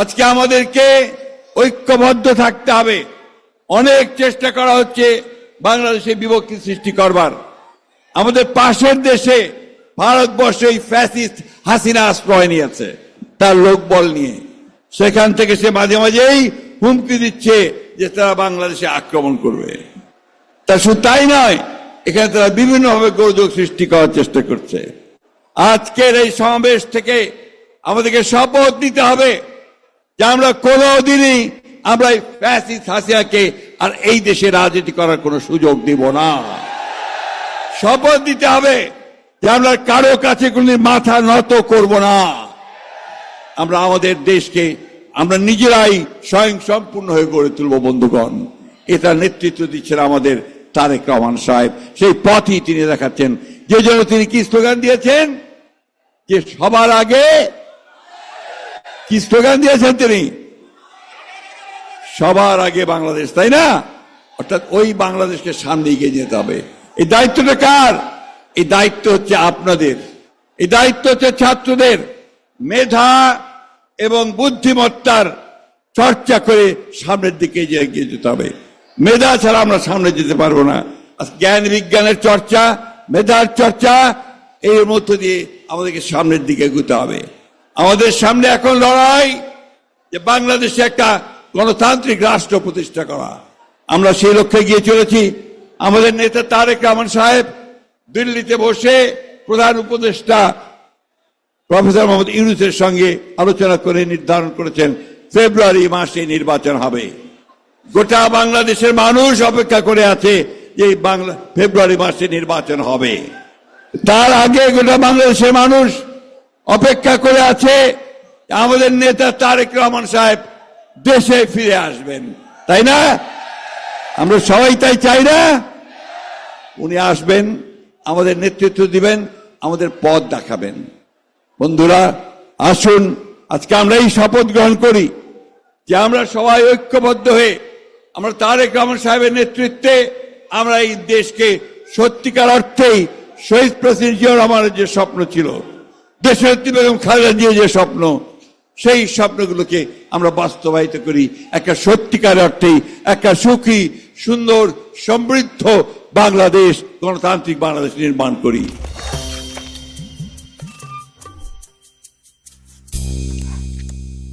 আজকে আমাদেরকে ঐক্যবদ্ধ থাকতে হবে। অনেক চেষ্টা করা হচ্ছে বাংলাদেশে বিভক্তি সৃষ্টি করবার। আমাদের পাশের দেশে ভারতবর্ষে ফ্যাসিস্ট হাসিনা আশ্রয় নিয়েছে, তার লোকবল নিয়ে। সেখান থেকে সে মাঝে মাঝেই হুমকি দিচ্ছে যে তারা বাংলাদেশে আক্রমণ করবে। তা শুধু তাই নয়, এখানে তারা বিভিন্নভাবে গোলযোগ সৃষ্টি করার চেষ্টা করছে। আজকের এই সমাবেশ থেকে আমাদেরকে শপথ নিতে হবে। যে আমরা কোনোদিনই আমরা এই ফ্যাসিস্ট হাসিয়াকে আর এই দেশে রাজনীতি করার কোনো সুযোগ দিব না। শপথ দিতে হবে যে আমরা কারও কাছে কোনদিন মাথা নত করব না। আমরা আমাদের দেশকে আমরা নিজেরাই স্বয়ং সম্পূর্ণ হয়ে গড়ে তুলব, বন্ধুগণ। এটা নেতৃত্ব দিচ্ছেন আমাদের তারেক রহমান সাহেব। সেই পথই তিনি দেখাচ্ছেন। যে জন্য তিনি কি স্লোগান দিয়েছেন? যে সবার আগে কি স্লোগান দিয়েছেন তিনি? সবার আগে বাংলাদেশ, তাই না? অর্থাৎ ওই বাংলাদেশকে সামনে এগিয়ে যেতে হবে। এই দায়িত্বটা কার? এই দায়িত্ব হচ্ছে আপনাদের। এই দায়িত্ব হচ্ছে ছাত্রদের। মেধা এবং বুদ্ধিমত্তার চর্চা করে সামনের দিকে এগিয়ে যেতে হবে। মেধা ছাড়া আমরা সামনে যেতে পারব না। জ্ঞান বিজ্ঞানের চর্চা, মেধার চর্চা, এর মধ্য দিয়ে আমাদেরকে সামনের দিকে এগোতে হবে। আমাদের সামনে এখন লড়াই যে বাংলাদেশে একটা গণতান্ত্রিক রাষ্ট্র প্রতিষ্ঠা করা। আমরা সেই লক্ষ্যে গিয়ে চলেছি। আমাদের নেতা তারেক রহমান সাহেব দিল্লিতে বসে প্রধান উপদেষ্টা প্রফেসর মোহাম্মদ ইউনুসের সঙ্গে আলোচনা করে নির্ধারণ করেছেন, ফেব্রুয়ারি মাসে নির্বাচন হবে। গোটা বাংলাদেশের মানুষ অপেক্ষা করে আছে যে বাংলা ফেব্রুয়ারি মাসে নির্বাচন হবে। তার আগে গোটা বাংলাদেশের মানুষ অপেক্ষা করে আছে আমাদের নেতা তারেক রহমান সাহেব দেশে ফিরে আসবেন। তাই না? আমরা সবাই তাই চাই না? উনি আসবেন, আমাদের নেতৃত্ব দিবেন, আমাদের পথ দেখাবেন। বন্ধুরা, আসুন, আজকে আমরা এই শপথ গ্রহণ করি যে আমরা সবাই ঐক্যবদ্ধ হয়ে আমরা তারেক রহমান সাহেবের নেতৃত্বে আমরা এই দেশকে সত্যিকার অর্থেই শহীদ প্রেসিডেন্ট জিয়াউর রহমানের যে স্বপ্ন ছিল দেশনেত্রী বেগম খালেদা দিয়ে যে স্বপ্ন, সেই স্বপ্নগুলোকে আমরা বাস্তবায়িত করি। একটা সত্যিকার অর্থে একটা সুখী, সুন্দর, সমৃদ্ধ বাংলাদেশ, গণতান্ত্রিক বাংলাদেশ নির্মাণ করি।